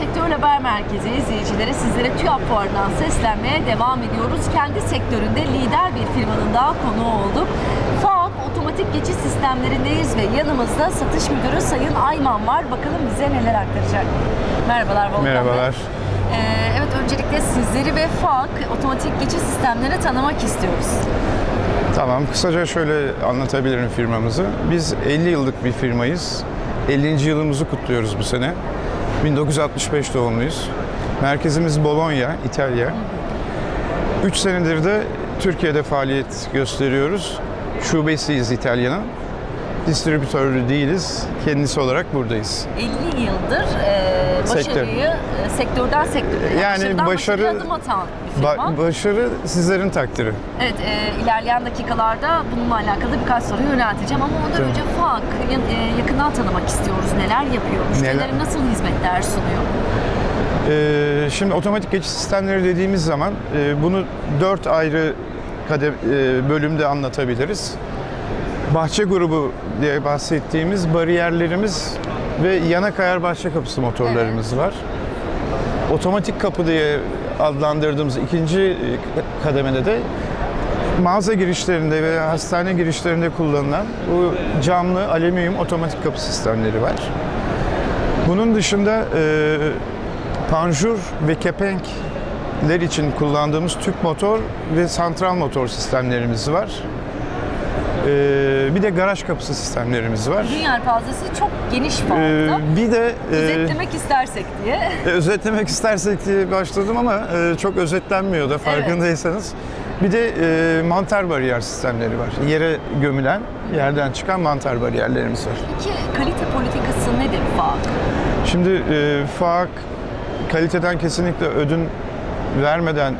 Sektör Haber Merkezi izleyicileri sizlere TÜYAP Fuarı'ndan seslenmeye devam ediyoruz. Kendi sektöründe lider bir firmanın daha konuğu olduk. FAAP Otomatik Geçiş Sistemlerindeyiz ve yanımızda satış müdürü Sayın Ayman var. Bakalım bize neler aktaracak. Merhabalar Volkan Bey. Merhabalar. Ee, evet öncelikle sizleri ve FAAK Otomatik Geçiş Sistemlerini tanımak istiyoruz. Tamam, kısaca şöyle anlatabilirim firmamızı. Biz 50 yıllık bir firmayız. 50. yılımızı kutluyoruz bu sene. 1965 doğumluyuz. Merkezimiz Bologna, İtalya. 3 senedir de Türkiye'de faaliyet gösteriyoruz. Şubesiyiz İtalya'nın. Distribütörü değiliz. Kendisi olarak buradayız. 50 yıldır e, başarıyı Sektör. e, sektörden sektöre, Yani başarıdan başarı- adım atan bir firma. Ba- başarı sizlerin takdiri. Evet, e, ilerleyen dakikalarda bununla alakalı birkaç soru yönelteceğim ama ondan önce FAAK ya- e, yakından tanımak istiyoruz. Neler yapıyor? Müşterilere nasıl hizmetler sunuyor? Ee, şimdi otomatik geçiş sistemleri dediğimiz zaman e, bunu dört ayrı kadem, e, bölümde anlatabiliriz. Bahçe grubu diye bahsettiğimiz bariyerlerimiz ve yana kayar bahçe kapısı motorlarımız var. Otomatik kapı diye adlandırdığımız ikinci e, kademede de mağaza girişlerinde ve hastane girişlerinde kullanılan bu camlı alüminyum otomatik kapı sistemleri var. Bunun dışında e, panjur ve kepenkler için kullandığımız tüp motor ve santral motor sistemlerimiz var. E, bir de garaj kapısı sistemlerimiz var. Dünya yelpazesi çok geniş E, FAAK'ta. bir de e, Özetlemek istersek diye. e, özetlemek istersek diye başladım ama e, çok özetlenmiyor da farkındaysanız. Bir de e, mantar bariyer sistemleri var. Yere gömülen, yerden çıkan mantar bariyerlerimiz var. Peki kalite politikası nedir FAAK? Şimdi e, FAAK kaliteden kesinlikle ödün vermeden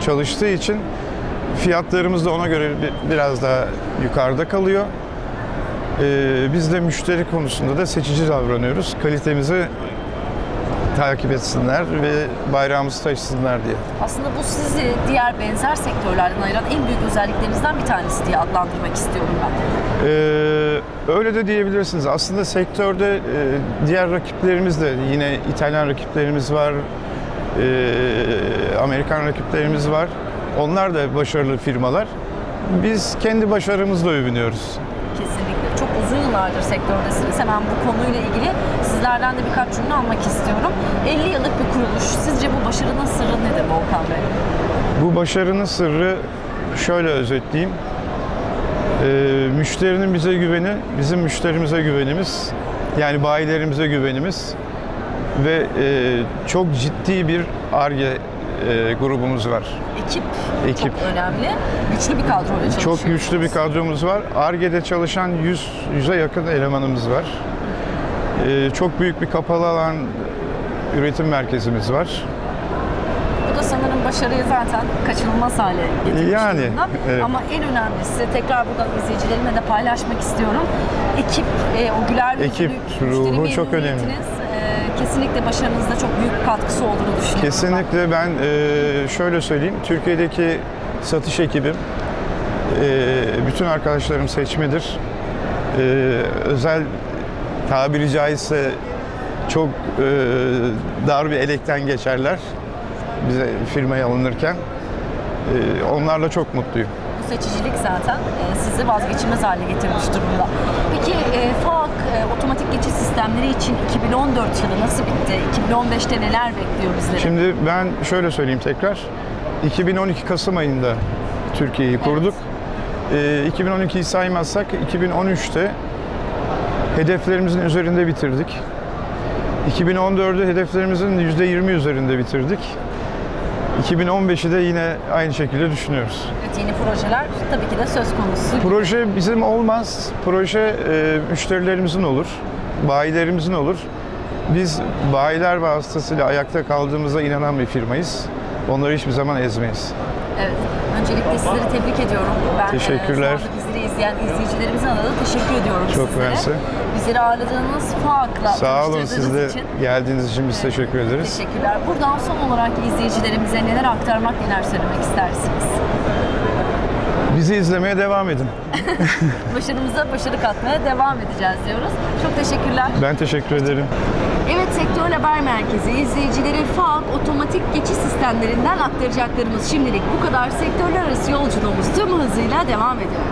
çalıştığı için fiyatlarımız da ona göre bi- biraz daha yukarıda kalıyor. E, biz de müşteri konusunda da seçici davranıyoruz. Kalitemizi takip etsinler ve bayrağımızı taşısınlar diye. Aslında bu sizi diğer benzer sektörlerden ayıran en büyük özelliklerinizden bir tanesi diye adlandırmak istiyorum ben. Ee, öyle de diyebilirsiniz. Aslında sektörde e, diğer rakiplerimiz de yine İtalyan rakiplerimiz var, e, Amerikan rakiplerimiz var. Onlar da başarılı firmalar. Biz kendi başarımızla övünüyoruz. Kesinlikle. Çok uzun yıllardır sektördesiniz. Hemen bu konuyla ilgili sizlerden de birkaç cümle almak istiyorum. 50 yıllık bir kuruluş. Sizce bu başarının sırrı nedir Volkan Bey? Bu başarının sırrı şöyle özetleyeyim. Ee, müşterinin bize güveni, bizim müşterimize güvenimiz, yani bayilerimize güvenimiz ve e, çok ciddi bir ARGE e, grubumuz var. Ekip, Ekip. çok önemli. Güçlü bir kadroyla çalışıyorsunuz. Çok güçlü bir kadromuz var. ARGE'de çalışan 100 100'e yakın elemanımız var. Ee, çok büyük bir kapalı alan üretim merkezimiz var. Bu da sanırım başarıyı zaten kaçınılmaz hale getirmiş Yani, durumda. evet. Ama en önemlisi tekrar buradan izleyicilerimle de paylaşmak istiyorum. Ekip, e, o güler yüzlülük, Ekip müşteri ruhu çok önemli. memnuniyetiniz, e, kesinlikle başarınızda çok büyük katkısı olduğunu düşünüyorum. Kesinlikle ben e, şöyle söyleyeyim. Türkiye'deki satış ekibim, e, bütün arkadaşlarım seçmedir. E, özel tabiri caizse çok dar bir elekten geçerler bize firmaya alınırken. Onlarla çok mutluyum. Seçicilik zaten e, sizi vazgeçilmez hale getirmiş durumda. Peki e, FAAK e, otomatik geçiş sistemleri için 2014 yılı nasıl bitti? 2015'te neler bekliyor bizleri? Şimdi ben şöyle söyleyeyim tekrar. 2012 Kasım ayında Türkiye'yi kurduk. Ee, 2012'yi saymazsak 2013'te hedeflerimizin üzerinde bitirdik. 2014'ü hedeflerimizin %20 üzerinde bitirdik. 2015'i de yine aynı şekilde düşünüyoruz. Evet, yeni projeler tabii ki de söz konusu. Proje bizim olmaz. Proje e, müşterilerimizin olur, bayilerimizin olur. Biz bayiler vasıtasıyla ayakta kaldığımıza inanan bir firmayız. Onları hiçbir zaman ezmeyiz. Evet. Öncelikle sizleri tebrik ediyorum. Ben Teşekkürler. E, şu anda bizleri izleyen izleyicilerimizin adına da teşekkür ediyorum Çok sizlere. mersi. Bizleri ağırladığınız FAAK'la Sağ olun siz de için geldiğiniz için biz teşekkür ederiz. teşekkürler. Buradan son olarak izleyicilerimize neler aktarmak, neler söylemek istersiniz? Bizi izlemeye devam edin. Başarımıza başarı katmaya devam edeceğiz diyoruz. Çok teşekkürler. Ben teşekkür ederim. Evet Sektör Haber Merkezi izleyicileri FAAK otomatik geçiş sistemlerinden aktaracaklarımız şimdilik bu kadar. Sektörler arası yolculuğumuz tüm hızıyla devam ediyor.